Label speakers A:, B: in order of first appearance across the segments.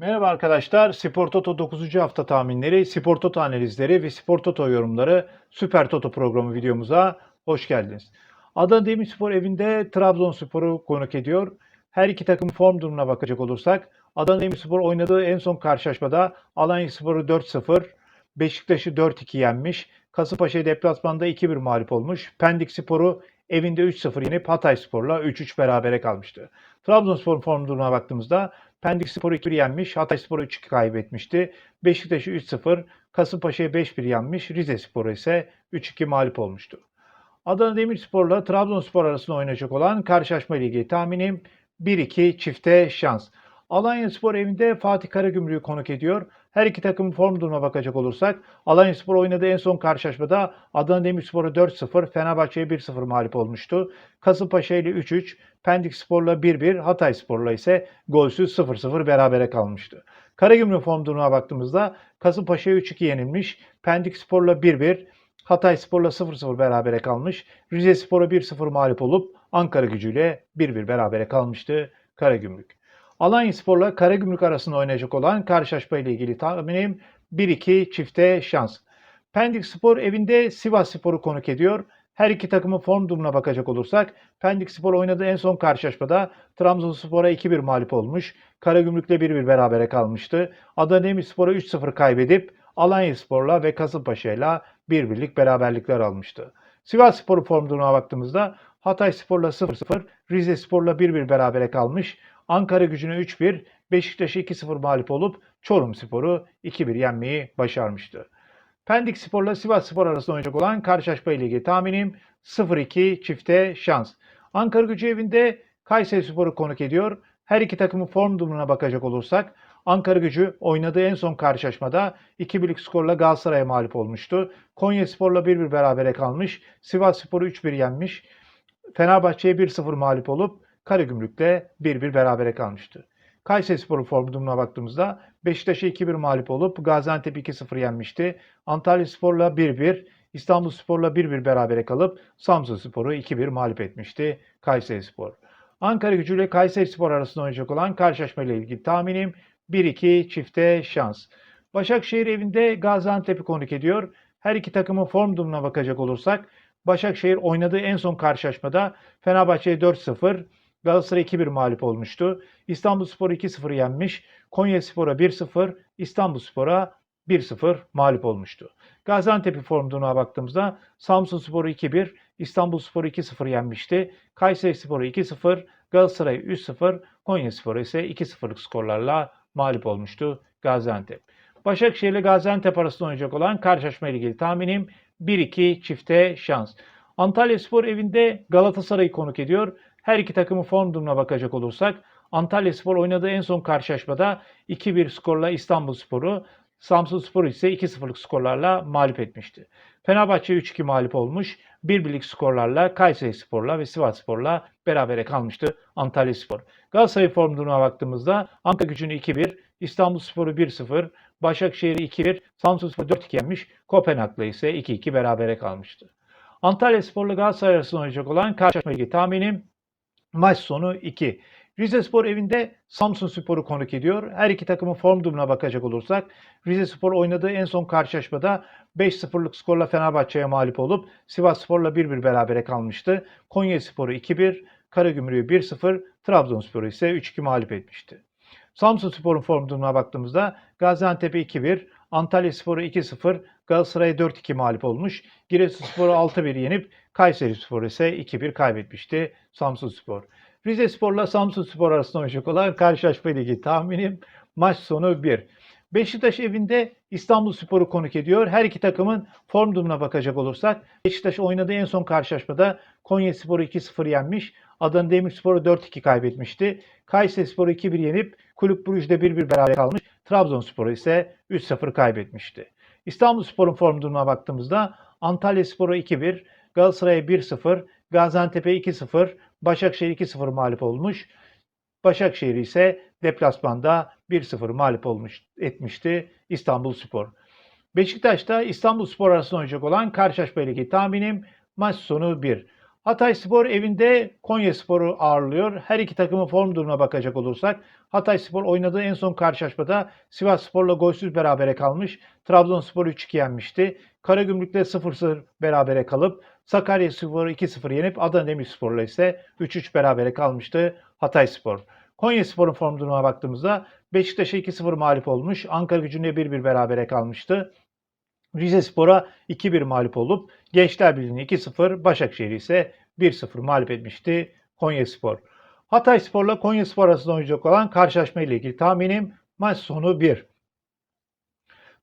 A: Merhaba arkadaşlar. Spor Toto 9. hafta tahminleri, Spor Toto analizleri ve Spor Toto yorumları Süper Toto programı videomuza hoş geldiniz. Adana Demirspor evinde Trabzonspor'u konuk ediyor. Her iki takımın form durumuna bakacak olursak Adana Demirspor oynadığı en son karşılaşmada Alanyaspor'u 4-0, Beşiktaş'ı 4-2 yenmiş. Kasımpaşa'yı deplasmanda 2-1 mağlup olmuş. Pendik Spor'u evinde 3-0 yenip Hatayspor'la 3-3 berabere kalmıştı. Trabzonspor form durumuna baktığımızda Pendik Spor'u 2-1 yenmiş, Hatay Spor'u 3-2 kaybetmişti. Beşiktaş'ı 3-0, Kasımpaşa'yı 5-1 yenmiş, Rize Spor'u ise 3-2 mağlup olmuştu. Adana Demirspor'la Trabzonspor arasında oynayacak olan karşılaşma ilgili tahminim 1-2 çifte şans. Alanya Spor evinde Fatih Karagümrük'ü konuk ediyor. Her iki takımın form durumuna bakacak olursak Alanya Spor oynadığı en son karşılaşmada Adana Demirspor'a 4-0, Fenerbahçe'ye 1-0 mağlup olmuştu. Kasımpaşa ile 3-3, Pendik Spor'la 1-1, Hatay Spor'la ise golsüz 0-0 berabere kalmıştı. Karagümrük form durumuna baktığımızda Kasımpaşa'ya 3-2 yenilmiş, Pendik Spor'la 1-1, Hatay Spor'la 0-0 berabere kalmış, Rize Spor'a 1-0 mağlup olup Ankara gücüyle 1-1 berabere kalmıştı Karagümrük. Alanya Spor'la Karagümrük arasında oynayacak olan karşılaşma ile ilgili tahminim 1-2 çifte şans. Pendik Spor evinde Sivas Spor'u konuk ediyor. Her iki takımın form durumuna bakacak olursak Pendik Spor oynadığı en son karşılaşmada Trabzonspor'a 2-1 mağlup olmuş. Karagümrük'le 1-1 berabere kalmıştı. Adana Demirspor'a 3-0 kaybedip Alanya Spor'la ve Kasımpaşa'yla 1-1'lik beraberlikler almıştı. Sivas Spor'un form durumuna baktığımızda Hatay Spor'la 0-0, Rize Spor'la 1-1 berabere kalmış. Ankara gücüne 3-1, Beşiktaş'ı 2-0 mağlup olup Çorum Spor'u 2-1 yenmeyi başarmıştı. Pendik Spor'la Sivas Spor arasında oynayacak olan karşılaşma ile ilgili tahminim 0-2 çifte şans. Ankara gücü evinde Kayseri Spor'u konuk ediyor. Her iki takımın form durumuna bakacak olursak Ankara gücü oynadığı en son karşılaşmada 2-1'lik skorla Galatasaray'a mağlup olmuştu. Konya Spor'la 1-1 berabere kalmış. Sivas Spor'u 3-1 yenmiş. Fenerbahçe'ye 1-0 mağlup olup Karagümrük'le 1-1 berabere kalmıştı. Kayseri Spor'un form durumuna baktığımızda Beşiktaş'a 2-1 mağlup olup Gaziantep 2-0 yenmişti. Antalya Spor'la 1-1, İstanbul Spor'la 1-1 berabere kalıp Samsun Spor'u 2-1 mağlup etmişti Kayseri Spor. Ankara gücü ile Kayseri Spor arasında oynayacak olan karşılaşma ile ilgili tahminim 1-2 çifte şans. Başakşehir evinde Gaziantep'i konuk ediyor. Her iki takımın form durumuna bakacak olursak Başakşehir oynadığı en son karşılaşmada Fenerbahçe'ye 4-0, Galatasaray 2-1 mağlup olmuştu. İstanbulspor 2-0 yenmiş. Konyaspor'a 1-0, İstanbulspor'a 1-0 mağlup olmuştu. Gaziantep'in form baktığımızda Samsunspor'u 2-1, İstanbulspor'u 2-0 yenmişti. Kayserispor'u 2-0, Galatasaray 3-0, Konyaspor'u ise 2-0'lık skorlarla mağlup olmuştu Gaziantep. Başakşehir ile Gaziantep arasında oynayacak olan karşılaşma ilgili tahminim 1-2 çifte şans. Antalya Spor evinde Galatasaray'ı konuk ediyor. Her iki takımın form durumuna bakacak olursak Antalya Spor oynadığı en son karşılaşmada 2-1 skorla İstanbul Spor'u, Samsun Spor ise 2-0'lık skorlarla mağlup etmişti. Fenerbahçe 3-2 mağlup olmuş. 1-1'lik skorlarla Kayseri Spor'la ve Sivas Spor'la berabere kalmıştı Antalya Spor. Galatasaray form durumuna baktığımızda Ankara gücünü 2-1, İstanbul Spor'u 1-0, Başakşehir'i 2-1, Samsun Spor 4-2 yenmiş, Kopenhag'la ise 2-2 berabere kalmıştı. Antalya Spor'la Galatasaray arasında oynayacak olan karşılaşma ilgili tahminim maç sonu 2. Rize Spor evinde Samsun Spor'u konuk ediyor. Her iki takımın form durumuna bakacak olursak Rize Spor oynadığı en son karşılaşmada 5-0'lık skorla Fenerbahçe'ye mağlup olup Sivas Spor'la 1-1 berabere kalmıştı. Konya Spor'u 2-1, Karagümrük'ü 1-0, Trabzonspor'u ise 3-2 mağlup etmişti. Samsun Spor'un form durumuna baktığımızda Gaziantep'e 2-1, Antalya Spor'u 2-0, Galatasaray'a 4-2 mağlup olmuş. Giresunspor'u 6-1 yenip Kayseri Spor ise 2-1 kaybetmişti Samsun Spor. Rize Spor'la Samsun Spor arasında oynayacak olan karşılaşma ilgili tahminim maç sonu 1. Beşiktaş evinde İstanbul Spor'u konuk ediyor. Her iki takımın form durumuna bakacak olursak Beşiktaş oynadığı en son karşılaşmada Konya Spor'u 2-0 yenmiş. Adana Demirspor'u 4-2 kaybetmişti. Kayseri Spor'u 2-1 yenip Kulüp Brugge'de 1-1 beraber kalmış. Trabzonspor'u ise 3-0 kaybetmişti. İstanbul Spor'un form durumuna baktığımızda Antalya Spor'u 2-1, Galatasaray'a 1-0, Gaziantep'e 2-0, Başakşehir 2-0 mağlup olmuş. Başakşehir ise deplasmanda 1-0 mağlup olmuş etmişti İstanbul Spor. Beşiktaş'ta İstanbul Spor arasında oynayacak olan karşılaşma ilgili tahminim maç sonu 1. Hatay Spor evinde Konya Spor'u ağırlıyor. Her iki takımın form durumuna bakacak olursak Hatay Spor oynadığı en son karşılaşmada Sivas Spor'la golsüz berabere kalmış. Trabzonspor 3-2 yenmişti. Karagümrük'le 0-0 berabere kalıp Sakarya Spor'u 2-0 yenip Adana Demirspor'la ise 3-3 berabere kalmıştı Hatay Spor. Konya Spor'un form durumuna baktığımızda Beşiktaş'a 2-0 mağlup olmuş. Ankara gücüne 1-1 berabere kalmıştı. Rize Spor'a 2-1 mağlup olup Gençler Birliği'ni 2-0, Başakşehir ise 1-0 mağlup etmişti Konya Spor. Hatay Spor'la Konya Spor arasında oynayacak olan karşılaşma ile ilgili tahminim maç sonu 1.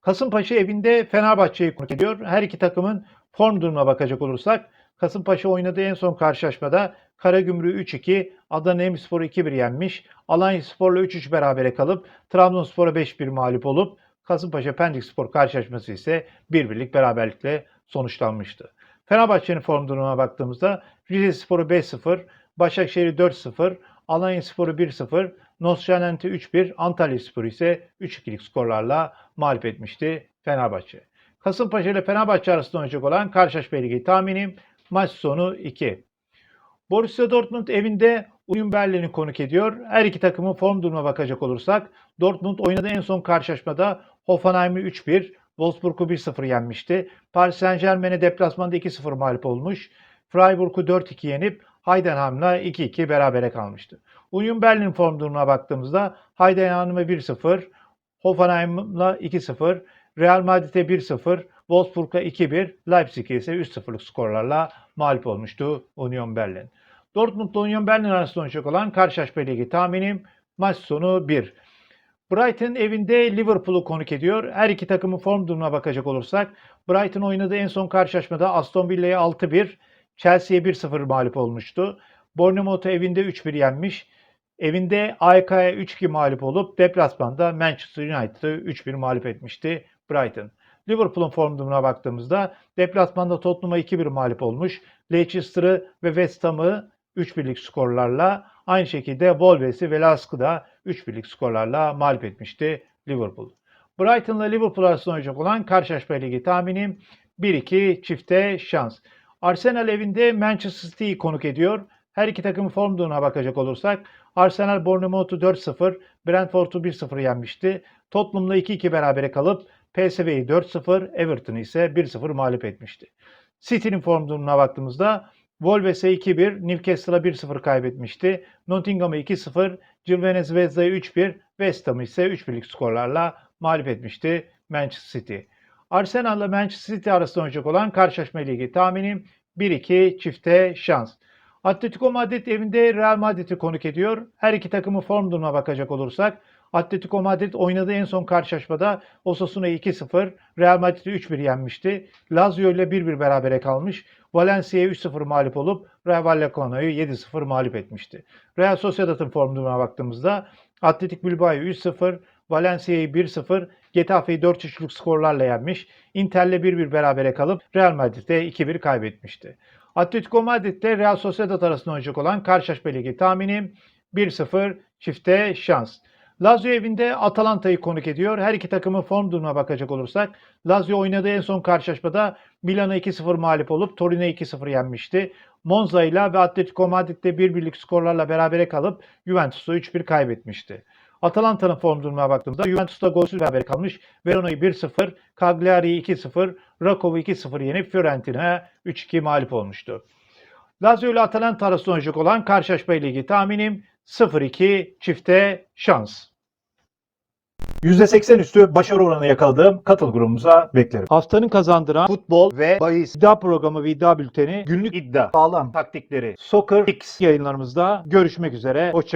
A: Kasımpaşa evinde Fenerbahçe'yi konuk ediyor. Her iki takımın form durumuna bakacak olursak Kasımpaşa oynadığı en son karşılaşmada Karagümrük'ü 3-2, Adana Demirspor'u 2-1 yenmiş. Alanya Spor'la 3-3 berabere kalıp Trabzonspor'a 5-1 mağlup olup Kasımpaşa Pendik Spor karşılaşması ise 1-1'lik beraberlikle sonuçlanmıştı. Fenerbahçe'nin form durumuna baktığımızda Rize Spor'u 5-0, Başakşehir'i 4-0, Alanya Spor'u 1-0, Nosçanent'i 3-1, Antalya Spor'u ise 3-2'lik skorlarla mağlup etmişti Fenerbahçe. Kasımpaşa ile Fenerbahçe arasında oynayacak olan karşılaşma ilgili tahminim maç sonu 2. Borussia Dortmund evinde Union Berlin'i konuk ediyor. Her iki takımın form durumuna bakacak olursak Dortmund oynadığı en son karşılaşmada Hoffenheim'i 3-1, Wolfsburg'u 1-0 yenmişti. Paris Saint Germain'e deplasmanda 2-0 mağlup olmuş. Freiburg'u 4-2 yenip Heidenheim'la 2-2 berabere kalmıştı. Union Berlin form durumuna baktığımızda Heidenheim'e 1-0, Hoffenheim'la 2-0, Real Madrid'e 1-0, Wolfsburg'a 2-1, Leipzig'e ise 3-0'lık skorlarla mağlup olmuştu Union Berlin. Dortmund'la Union Berlin arasında oynayacak olan karşılaşma ilgili tahminim maç sonu 1. Brighton evinde Liverpool'u konuk ediyor. Her iki takımın form durumuna bakacak olursak Brighton oynadığı en son karşılaşmada Aston Villa'ya 6-1, Chelsea'ye 1-0 mağlup olmuştu. Bournemouth'u evinde 3-1 yenmiş. Evinde AYK'ya 3-2 mağlup olup deplasmanda Manchester United'ı 3-1 mağlup etmişti Brighton. Liverpool'un form durumuna baktığımızda deplasmanda Tottenham'a 2-1 mağlup olmuş. Leicester'ı ve West Ham'ı 3-1'lik skorlarla aynı şekilde Wolves'i ve Lask'ı da 3-1'lik skorlarla mağlup etmişti Liverpool. Brighton'la Liverpool arasında oynayacak olan karşılaşma ilgili tahminim 1-2 çifte şans. Arsenal evinde Manchester City'yi konuk ediyor. Her iki takımın form durumuna bakacak olursak Arsenal Bournemouth'u 4-0, Brentford'u 1-0 yenmişti. Tottenham'la 2-2 berabere kalıp PSV'yi 4-0, Everton'ı ise 1-0 mağlup etmişti. City'nin form durumuna baktığımızda Wolves'e 2-1, Newcastle'a 1-0 kaybetmişti. Nottingham'a 2-0, Girvene Zvezda'ya 3-1, West Ham'ı ise 3-1'lik skorlarla mağlup etmişti Manchester City. Arsenal'la Manchester City arasında oynayacak olan karşılaşma ilgili tahminim 1-2 çifte şans. Atletico Madrid evinde Real Madrid'i konuk ediyor. Her iki takımın form durumuna bakacak olursak Atletico Madrid oynadığı en son karşılaşmada Osasuna'yı 2-0, Real Madrid'i 3-1 yenmişti. Lazio ile 1-1 berabere kalmış. Valencia'ya 3-0 mağlup olup Real Vallecano'yu 7-0 mağlup etmişti. Real Sociedad'ın form durumuna baktığımızda Atletik Bilbao'yu 3-0, Valencia'yı 1-0, Getafe'yi 4-3'lük skorlarla yenmiş. Inter'le 1-1 berabere kalıp Real Madrid'e 2-1 kaybetmişti. Atletico Madrid ile Real Sociedad arasında oynayacak olan karşılaşma ligi tahminim 1-0 çifte şans. Lazio evinde Atalanta'yı konuk ediyor. Her iki takımın form durumuna bakacak olursak Lazio oynadığı en son karşılaşmada Milan'a 2-0 mağlup olup Torino'ya 2-0 yenmişti. Monza ile ve Atletico Madrid'de 1-1'lik skorlarla berabere kalıp Juventus'u 3-1 kaybetmişti. Atalanta'nın form durumuna baktığımızda Juventus'ta golsüz beraber kalmış. Verona'yı 1-0, Cagliari'yi 2-0, Rakov'u 2-0 yenip Fiorentina'ya 3-2 mağlup olmuştu. Lazio ile Atalanta arasında oynayacak olan karşılaşma ile ilgili tahminim 0-2 çifte şans.
B: %80 üstü başarı oranı yakaladığım katıl grubumuza beklerim.
A: Haftanın kazandıran
B: Futbol ve bahis
A: iddia programı ve iddia bülteni günlük
B: iddia.
A: sağlam taktikleri Soccer X yayınlarımızda görüşmek üzere. Hoşçakalın.